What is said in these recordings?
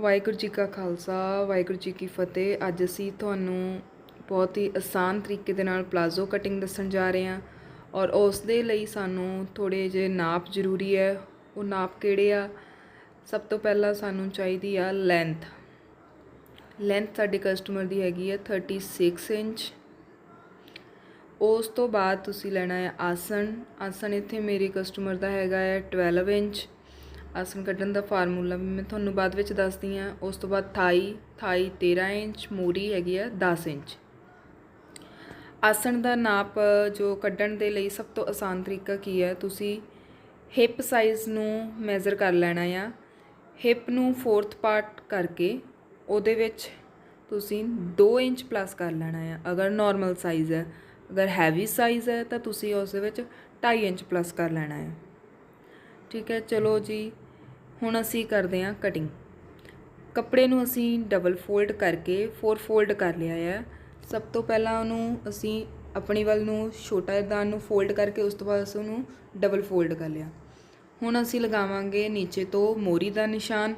ਵਾਹਿਗੁਰੂ ਜੀ ਕਾ ਖਾਲਸਾ, ਵਾਹਿਗੁਰੂ ਜੀ ਕੀ ਫਤਿਹ। ਅੱਜ ਅਸੀਂ ਤੁਹਾਨੂੰ ਬਹੁਤ ਹੀ ਆਸਾਨ ਤਰੀਕੇ ਦੇ ਨਾਲ ਪਲਾਜ਼ੋ ਕਟਿੰਗ ਦੱਸਣ ਜਾ ਰਹੇ ਹਾਂ ਔਰ ਉਸ ਦੇ ਲਈ ਸਾਨੂੰ ਥੋੜੇ ਜਿਹੇ ਨਾਪ ਜ਼ਰੂਰੀ ਹੈ। ਉਹ ਨਾਪ ਕਿਹੜੇ ਆ? ਸਭ ਤੋਂ ਪਹਿਲਾਂ ਸਾਨੂੰ ਚਾਹੀਦੀ ਆ ਲੈਂਥ। ਲੈਂਥ ਸਾਡੇ ਕਸਟਮਰ ਦੀ ਹੈਗੀ ਹੈ 36 ਇੰਚ। ਉਸ ਤੋਂ ਬਾਅਦ ਤੁਸੀਂ ਲੈਣਾ ਹੈ ਆਸਣ। ਆਸਣ ਇੱਥੇ ਮੇਰੇ ਕਸਟਮਰ ਦਾ ਹੈਗਾ ਹੈ 12 ਇੰਚ। ਆਸਣ ਕੱਢਣ ਦਾ ਫਾਰਮੂਲਾ ਵੀ ਮੈਂ ਤੁਹਾਨੂੰ ਬਾਅਦ ਵਿੱਚ ਦੱਸਦੀ ਹਾਂ। ਉਸ ਤੋਂ ਬਾਅਦ ਥਾਈ ਥਾਈ 13 ਇੰਚ, ਮੂਰੀ ਹੈਗੀ ਆ 10 ਇੰਚ। ਆਸਣ ਦਾ ਨਾਪ, ਜੋ ਕੱਢਣ ਦੇ ਲਈ ਸਭ ਤੋਂ ਆਸਾਨ ਤਰੀਕਾ ਕੀ ਹੈ? ਤੁਸੀਂ ਹਿਪ ਸਾਈਜ਼ ਨੂੰ ਮੈਜ਼ਰ ਕਰ ਲੈਣਾ ਆ। ਹਿਪ ਨੂੰ ਫੋਰਥ ਪਾਰਟ ਕਰਕੇ ਉਹਦੇ ਵਿੱਚ ਤੁਸੀਂ 2 ਇੰਚ ਪਲੱਸ ਕਰ ਲੈਣਾ ਆ। ਅਗਰ ਨਾਰਮਲ ਸਾਈਜ਼ ਹੈ, ਅਗਰ ਹੈਵੀ ਸਾਈਜ਼ ਹੈ, ਤਾਂ ਤੁਸੀਂ ਉਸ ਦੇ ਵਿੱਚ 2.5 ਇੰਚ ਪਲੱਸ ਕਰ ਲੈਣਾ ਹੈ ਠੀਕ ਹੈ, ਚਲੋ ਜੀ। ਹੁਣ ਅਸੀਂ ਕਰਦੇ ਹਾਂ ਕਟਿੰਗ ਕੱਪੜੇ ਨੂੰ ਅਸੀਂ ਡਬਲ ਫੋਲਡ ਕਰਕੇ ਫੋਰ ਫੋਲਡ ਕਰ ਲਿਆ ਹੈ। ਸਭ ਤੋਂ ਪਹਿਲਾਂ ਉਹਨੂੰ ਅਸੀਂ ਆਪਣੀ ਵੱਲ ਨੂੰ ਛੋਟਾ ਦਾਨ ਨੂੰ ਫੋਲਡ ਕਰਕੇ ਉਸ ਤੋਂ ਬਾਅਦ ਅਸੀਂ ਉਹਨੂੰ ਡਬਲ ਫੋਲਡ ਕਰ ਲਿਆ। ਹੁਣ ਅਸੀਂ ਲਗਾਵਾਂਗੇ ਨੀਚੇ ਤੋਂ ਮੋਰੀ ਦਾ ਨਿਸ਼ਾਨ।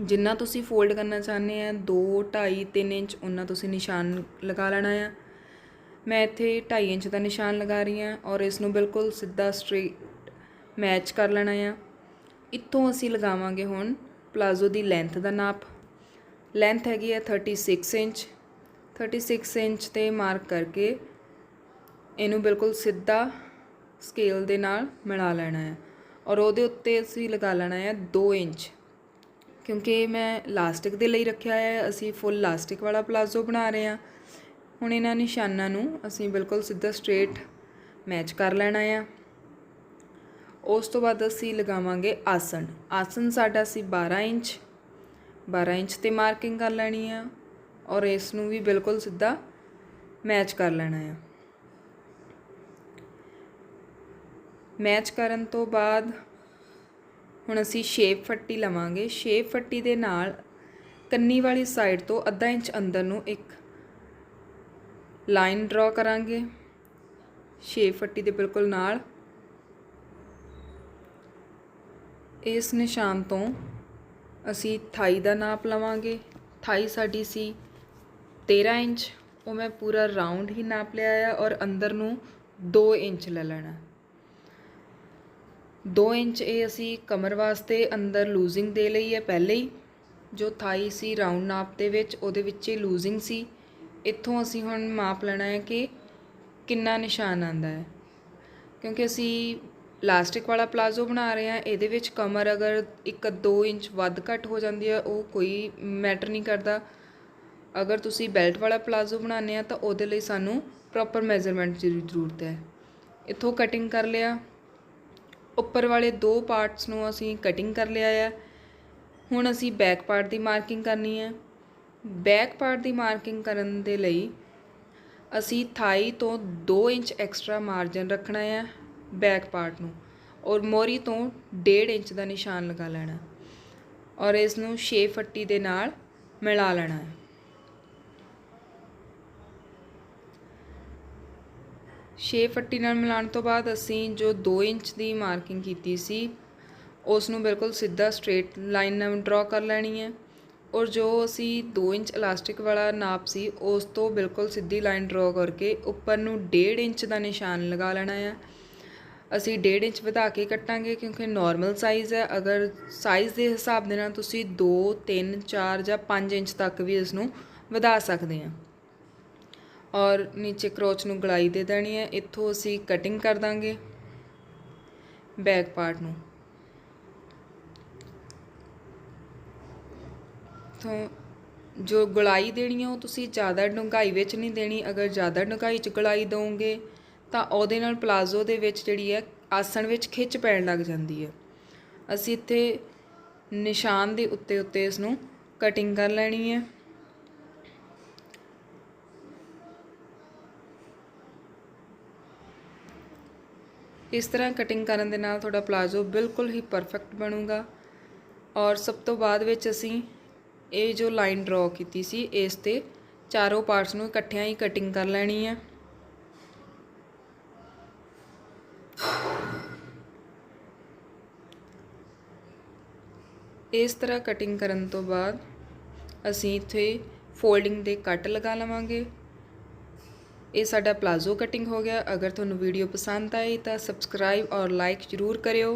ਜਿੰਨਾ ਤੁਸੀਂ ਫੋਲਡ ਕਰਨਾ ਚਾਹੁੰਦੇ ਆ 2 2.5 3 ਇੰਚ ਉਹਨਾਂ ਤੁਸੀਂ ਨਿਸ਼ਾਨ ਲਗਾ ਲੈਣਾ ਆ। ਮੈਂ ਇੱਥੇ 2.5 ਇੰਚ ਦਾ ਨਿਸ਼ਾਨ ਲਗਾ ਰਹੀ ਹਾਂ ਔਰ ਇਸ ਨੂੰ ਬਿਲਕੁਲ ਸਿੱਧਾ ਸਟ੍ਰੇਟ ਮੈਚ ਕਰ ਲੈਣਾ ਆ। ਇੱਥੋਂ ਅਸੀਂ ਲਗਾਵਾਂਗੇ ਹੁਣ ਪਲਾਜ਼ੋ ਦੀ ਲੈਂਥ ਦਾ ਨਾਪ। ਲੈਂਥ ਹੈਗੀ ਹੈ 36 ਇੰਚ। 36 ਇੰਚ ਤੇ ਮਾਰਕ ਕਰਕੇ ਇਹਨੂੰ ਬਿਲਕੁਲ ਸਿੱਧਾ ਸਕੇਲ ਦੇ ਨਾਲ ਮਿਲਾ ਲੈਣਾ ਹੈ। ਔਰ ਉਹਦੇ ਉੱਤੇ ਅਸੀਂ ਲਗਾ ਲੈਣਾ ਹੈ 2 ਇੰਚ। ਕਿਉਂਕਿ ਮੈਂ ਲਾਸਟਿਕ ਦੇ ਲਈ ਰੱਖਿਆ ਹੈ, ਅਸੀਂ ਫੁੱਲ ਲਾਸਟਿਕ ਵਾਲਾ ਪਲਾਜ਼ੋ ਬਣਾ ਰਹੇ ਹਾਂ। ਹੁਣ ਇਹਨਾਂ ਨਿਸ਼ਾਨਾਂ ਨੂੰ ਅਸੀਂ ਬਿਲਕੁਲ ਸਿੱਧਾ ਸਟ੍ਰੇਟ ਮੈਚ ਕਰ ਲੈਣਾ ਆ ਉਸ ਤੋਂ ਬਾਅਦ ਅਸੀਂ ਲਗਾਵਾਂਗੇ ਆਸਣ। ਆਸਣ ਸਾਡਾ ਸੀ 12 ਇੰਚ। 12 ਇੰਚ ਤੇ ਮਾਰਕਿੰਗ ਕਰ ਲੈਣੀ ਆ ਔਰ ਇਸ ਨੂੰ ਵੀ ਬਿਲਕੁਲ ਸਿੱਧਾ ਮੈਚ ਕਰ ਲੈਣਾ ਆ। ਮੈਚ ਕਰਨ ਤੋਂ ਬਾਅਦ ਹੁਣ ਅਸੀਂ ਸ਼ੇਪ ਫੱਟੀ ਲਵਾਂਗੇ। ਸ਼ੇਪ ਫੱਟੀ ਦੇ ਨਾਲ ਕੰਨੀ ਵਾਲੀ ਸਾਈਡ ਤੋਂ ਅੱਧਾ ਇੰਚ ਅੰਦਰ ਨੂੰ ਇੱਕ ਲਾਈਨ ਡਰਾ ਕਰਾਂਗੇ। ਸ਼ੇਪ ਫੱਟੀ ਦੇ ਬਿਲਕੁਲ ਨਾਲ ਇਸ ਨਿਸ਼ਾਨ ਤੋਂ ਅਸੀਂ ਥਾਈ ਦਾ ਨਾਪ ਲਵਾਂਗੇ। ਥਾਈ ਸਾਡੀ ਸੀ 13 ਇੰਚ। ਉਹ ਮੈਂ ਪੂਰਾ ਰਾਉਂਡ ਹੀ ਨਾਪ ਲਿਆ ਆ ਔਰ ਅੰਦਰ ਨੂੰ 2 ਇੰਚ ਲੈ ਲੈਣਾ। 2 ਇੰਚ ਇਹ ਅਸੀਂ ਕਮਰ ਵਾਸਤੇ ਅੰਦਰ ਲੂਜ਼ਿੰਗ ਦੇ ਲਈ ਹੈ ਪਹਿਲੇ ਹੀ। ਜੋ ਥਾਈ ਸੀ ਰਾਉਂਡ ਨਾਪ ਦੇ ਵਿੱਚ, ਉਹਦੇ ਵਿੱਚ ਹੀ ਲੂਜ਼ਿੰਗ ਸੀ। ਇੱਥੋਂ ਅਸੀਂ ਹੁਣ ਮਾਪ ਲੈਣਾ ਹੈ ਕਿ ਕਿੰਨਾ ਨਿਸ਼ਾਨ ਆਂਦਾ ਹੈ। ਕਿਉਂਕਿ ਅਸੀਂ ਲਾਸਟਿਕ ਵਾਲਾ ਪਲਾਜ਼ੋ ਬਣਾ ਰਹੇ ਹਾਂ, ਇਹਦੇ ਵਿੱਚ ਕਮਰ ਅਗਰ 1-2 ਇੰਚ ਵੱਧ ਘੱਟ ਹੋ ਜਾਂਦੀ ਹੈ, ਉਹ ਕੋਈ ਮੈਟਰ ਨਹੀਂ ਕਰਦਾ। ਅਗਰ ਤੁਸੀਂ ਬੈਲਟ ਵਾਲਾ ਪਲਾਜ਼ੋ ਬਣਾਉਂਦੇ ਆ ਤਾਂ ਉਹਦੇ ਲਈ ਸਾਨੂੰ ਪ੍ਰੋਪਰ ਮੈਜ਼ਰਮੈਂਟ ਦੀ ਜ਼ਰੂਰਤ ਹੈ। ਇੱਥੋਂ ਕਟਿੰਗ ਕਰ ਲਿਆ। ਉੱਪਰ ਵਾਲੇ ਦੋ ਪਾਰਟਸ ਨੂੰ ਅਸੀਂ ਕਟਿੰਗ ਕਰ ਲਿਆ ਹੈ ਹੁਣ ਅਸੀਂ ਬੈਕ ਪਾਰਟ ਦੀ ਮਾਰਕਿੰਗ ਕਰਨੀ ਹੈ। ਬੈਕ ਪਾਰਟ ਦੀ ਮਾਰਕਿੰਗ ਕਰਨ ਦੇ ਲਈ ਅਸੀਂ ਥਾਈ ਤੋਂ 2 ਇੰਚ ਐਕਸਟਰਾ ਮਾਰਜਨ ਰੱਖਣਾ ਹੈ ਬੈਕ ਪਾਰਟ ਨੂੰ। ਔਰ ਮੋਰੀ ਤੋਂ 1.5 ਇੰਚ ਦਾ ਨਿਸ਼ਾਨ ਲਗਾ ਲੈਣਾ। ਔਰ ਇਸ ਨੂੰ ਸ਼ੇਪ ਫੱਟੀ ਦੇ ਨਾਲ ਮਿਲਾ ਲੈਣਾ ਹੈ। ਛੇ ਫੱਟੀ ਨਾਲ ਮਿਲਾਉਣ ਤੋਂ ਬਾਅਦ ਅਸੀਂ ਜੋ 2 ਇੰਚ ਦੀ ਮਾਰਕਿੰਗ ਕੀਤੀ ਸੀ ਉਸ ਨੂੰ ਬਿਲਕੁਲ ਸਿੱਧਾ ਸਟ੍ਰੇਟ ਲਾਈਨ ਨਾਲ ਡਰਾ ਕਰ ਲੈਣੀ ਹੈ। ਔਰ ਜੋ ਅਸੀਂ 2 ਇੰਚ ਇਲਾਸਟਿਕ ਵਾਲਾ ਨਾਪ ਸੀ, ਉਸ ਤੋਂ ਬਿਲਕੁਲ ਸਿੱਧੀ ਲਾਈਨ ਡਰਾ ਕਰਕੇ ਉੱਪਰ ਨੂੰ 1.5 ਇੰਚ ਦਾ ਨਿਸ਼ਾਨ ਲਗਾ ਲੈਣਾ ਹੈ। ਅਸੀਂ 1.5 ਇੰਚ ਵਧਾ ਕੇ ਕੱਟਾਂਗੇ ਕਿਉਂਕਿ ਨਾਰਮਲ ਸਾਈਜ਼ ਹੈ। ਅਗਰ ਸਾਈਜ਼ ਦੇ ਹਿਸਾਬ ਦੇ ਨਾਲ ਤੁਸੀਂ 2 3 4 ਜਾਂ 5 ਇੰਚ ਤੱਕ ਵੀ ਇਸ ਨੂੰ ਵਧਾ ਸਕਦੇ ਹਾਂ। ਔਰ ਨੀਚੇ ਕਰੋਚ ਨੂੰ ਗਲਾਈ ਦੇ ਦੇਣੀ ਹੈ। ਇੱਥੋਂ ਅਸੀਂ ਕਟਿੰਗ ਕਰ ਦਾਂਗੇ ਬੈਕ ਪਾਰਟ ਨੂੰ। ਤੋਂ ਜੋ ਗਲਾਈ ਦੇਣੀ ਹੈ ਉਹ ਤੁਸੀਂ ਜ਼ਿਆਦਾ ਡੂੰਘਾਈ ਵਿੱਚ ਨਹੀਂ ਦੇਣੀ। ਅਗਰ ਜ਼ਿਆਦਾ ਡੂੰਘਾਈ 'ਚ ਗਲਾਈ ਦੋਗੇ ਤਾਂ ਉਹਦੇ ਨਾਲ ਪਲਾਜ਼ੋ ਦੇ ਵਿੱਚ ਜਿਹੜੀ ਹੈ ਆਸਣ ਵਿੱਚ ਖਿੱਚ ਪੈਣ ਲੱਗ ਜਾਂਦੀ ਹੈ। ਅਸੀਂ ਇੱਥੇ ਨਿਸ਼ਾਨ ਦੇ ਉੱਤੇ ਉੱਤੇ ਇਸ ਨੂੰ ਕਟਿੰਗ ਕਰ ਲੈਣੀ ਹੈ। ਇਸ ਤਰ੍ਹਾਂ ਕਟਿੰਗ ਕਰਨ ਦੇ ਨਾਲ ਤੁਹਾਡਾ ਪਲਾਜ਼ੋ ਬਿਲਕੁਲ ਹੀ ਪਰਫੈਕਟ ਬਣੂਗਾ। ਔਰ ਸਭ ਤੋਂ ਬਾਅਦ ਵਿੱਚ ਅਸੀਂ ਇਹ ਜੋ ਲਾਈਨ ਡਰਾ ਕੀਤੀ ਸੀ, ਇਸ ਤੇ ਚਾਰੋਂ ਪਾਰਟਸ ਨੂੰ ਇਕੱਠਿਆਂ ਹੀ ਕਟਿੰਗ ਕਰ ਲੈਣੀ ਹੈ। ਇਸ ਤਰ੍ਹਾਂ ਕਟਿੰਗ ਕਰਨ ਤੋਂ ਬਾਅਦ ਅਸੀਂ ਇੱਥੇ ਫੋਲਡਿੰਗ ਦੇ ਕੱਟ ਲਗਾ ਲਵਾਂਗੇ। ਇਹ ਸਾਡਾ ਪਲਾਜ਼ੋ ਕਟਿੰਗ ਹੋ ਗਿਆ। ਅਗਰ ਤੁਹਾਨੂੰ ਵੀਡੀਓ ਪਸੰਦ ਆਈ ਤਾਂ ਸਬਸਕ੍ਰਾਈਬ ਔਰ ਲਾਈਕ ਜ਼ਰੂਰ ਕਰਿਓ।